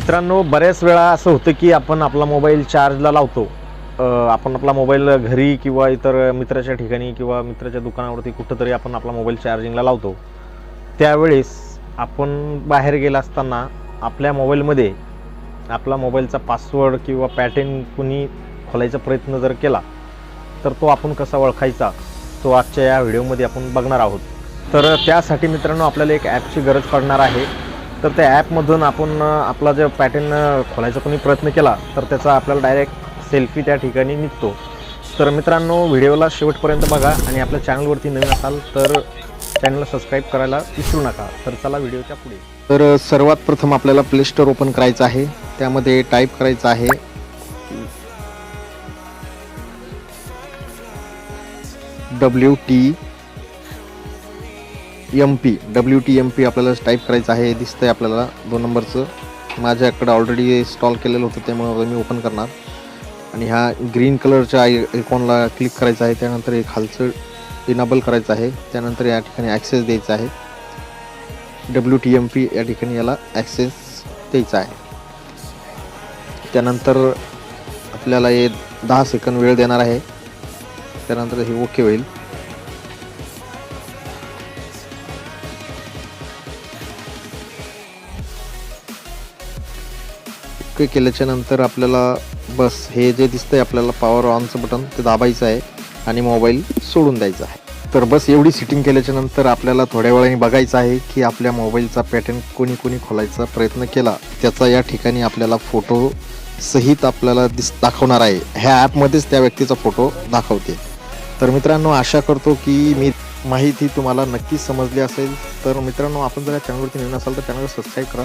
मित्रांनो बऱ्याच वेळा असं होतं की आपण आपला मोबाईल चार्जला लावतो. आपण आपला मोबाईल घरी किंवा इतर मित्राच्या ठिकाणी किंवा मित्राच्या दुकानावरती कुठंतरी आपण आपला मोबाईल चार्जिंगला लावतो. त्यावेळेस आपण बाहेर गेला असताना आपल्या मोबाईलमध्ये आपला मोबाईलचा पासवर्ड किंवा पॅटर्न कुणी खोलायचा प्रयत्न जर केला तर तो आपण कसा ओळखायचा? तो आजच्या या व्हिडिओमध्ये आपण बघणार आहोत. तर त्यासाठी मित्रांनो आपल्याला एक ॲपची गरज पडणार आहे. तर त्या ॲपमधून आपण आपला जर पॅटर्न खोलायचा कोणी प्रयत्न केला तर त्याचा आपल्याला डायरेक्ट सेल्फी त्या ठिकाणी निघतो. तर मित्रांनो व्हिडिओला शेवटपर्यंत बघा आणि आपल्या चॅनलवरती नवीन असाल तर चॅनलला सबस्क्राईब करायला विसरू नका. तर चला व्हिडिओच्या पुढे. तर सर्वात प्रथम आपल्याला प्ले स्टोअर ओपन करायचं आहे. त्यामध्ये टाईप करायचं आहे. W T M P W T M P आपल्याला टाईप करायचं आहे दिसतंय आपल्याला दोन नंबरचं माझ्याकडं ऑलरेडी इन्स्टॉल केलेलं होतं त्यामुळे मी ओपन करणार. आणि ह्या ग्रीन कलरच्या आय आयकॉनला क्लिक करायचं आहे त्यानंतर एक खालचं इनाबल करायचं आहे त्यानंतर या ठिकाणी ॲक्सेस द्यायचा आहे. डब्ल्यू टी एम पी या ठिकाणी याला ॲक्सेस द्यायचा आहे. त्यानंतर आपल्याला हे दहा सेकंद वेळ देणार आहे. त्यानंतर हे ओके होईल. ओके केल्याच्यानंतर आपल्याला बस हे जे दिसतंय आपल्याला पॉवर ऑनचं बटन ते दाबायचं आहे आणि मोबाईल सोडून द्यायचा आहे. तर बस एवढी सिटिंग केल्याच्यानंतर आपल्याला थोड्या वेळाने बघायचं आहे की आपल्या मोबाईलचा पॅटर्न कोणी कोणी खोलायचा प्रयत्न केला. त्याचा या ठिकाणी आपल्याला फोटो सहित आपल्याला दिस दाखवणार आहे. ह्या ॲपमध्येच त्या व्यक्तीचा फोटो दाखवते. तर मित्रांनो आशा करतो की मी माहिती तुम्हाला नक्कीच समजली असेल. तर मित्रांनो आपण जर या चॅनलवरती नवीन असाल तर चॅनलला सबस्क्राईब करा.